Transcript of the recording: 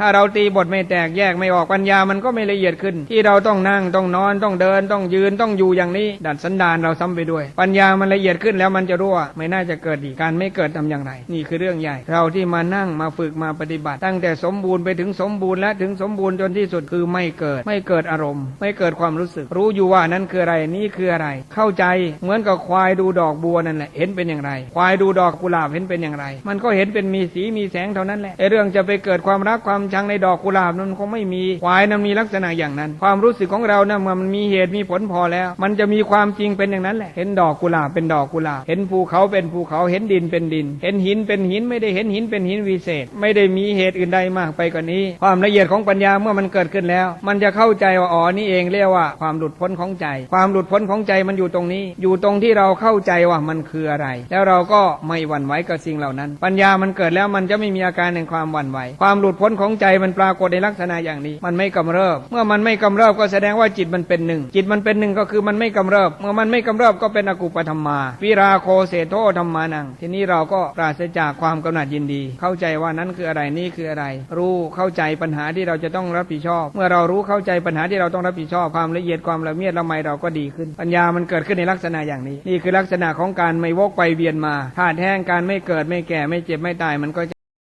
ถ้าเราตีบทไม่แตกแยกไม่ออกปัญญามันก็ไม่ละเอียดขึ้น ที่เราต้องนั่งต้องนอนต้องเดินต้องยืนต้องอยู่อย่างนี้ ดัดสันดานเราซ้ำไปด้วย ปัญญามันละเอียดขึ้นแล้วมันจะรู้ว่าไม่น่าจะเกิดอีกการไม่เกิดทำอย่างไร นี่คือเรื่องใหญ่ เราที่มานั่งมาฝึกมาปฏิบัติ ตั้งแต่สมบูรณ์ไปถึงสมบูรณ์และถึงสมบูรณ์จนที่สุดคือไม่เกิด ไม่เกิดอารมณ์ ไม่เกิดความรู้สึก รู้อยู่ว่านั้นคืออะไรนี่คืออะไร เข้าใจเหมือนกับควายดูดอกบัวนั่นแหละเห็นเป็นอย่างไร ควายดูดอกกุหลาบเห็นเป็นอย่างไร มันก็เห็นเป็นมีสีมีแสงเท่านั้นแหละไอเรื่องจะไปเกิดความรักความชังในดอกกุหลาบนั้นคงไม่มีควายนั้นมีลักษณะอย่างนั้น ความรู้สึกของเรานะเมื่อมันมีเหตุมีผลพอแล้ว มันจะมีความจริงเป็นอย่างนั้นแหละ เห็นดอกกุหลาบเป็นดอกกุหลาบ เห็นภูเขาเป็นภูเขา เห็นดินเป็นดิน เห็นหินเป็นหินไม่ได้เห็นหินเป็นหินวิเศษ ไม่ได้มีเหตุอื่นใดมากไปกว่านี้ ความละเอียดของปัญญาเมื่อมันเกิดขึ้นแล้ว มันจะเข้าใจว่าอ๋อนี่เองเรียกว่าความหลุดพ้นของใจ ความหลุดพ้นของใจมันอยู่ตรงนี้ อยู่ตรงที่เราเข้าใจว่ามันคืออะไร แล้วเราก็ไม่หวั่นไหวกับสิ่งเหล่านั้น ปัญญามันเกิดแล้วมันจะไม่มีอาการแห่งความหวั่นไหว ความหลุดพ้นของใจมันปรากฏในลักษณะอย่างนี้ มันไม่กำเริบ เมื่อมันไม่กำเริบก็แสดงว่าจิตมันเป็นหนึ่ง จิตมันเป็นหนึ่งก็คือมันไม่กำเริบ เมื่อมันไม่กำเริบก็เป็นอกุปธรรมา วิราโคเสโทธรรมานัง ทีนี้เราก็ปราศจากความกำหนัดยินดี เข้าใจว่านั้นคืออะไรนี่คืออะไร รู้เข้าใจปัญหาที่เราจะต้องรับผิดชอบ เมื่อเรารู้เข้าใจปัญหาที่เราต้องรับผิดชอบความละเอียดความละเมียดละไมเราก็ดีขึ้น ปัญญามันเกิดขึ้นในลักษณะอย่างนี้ นี่คือลักษณะของการไม่วกไปเวียนมาธาตุแห้งการไม่เกิดไม่แก่ไม่เจ็บไม่ตายมันก็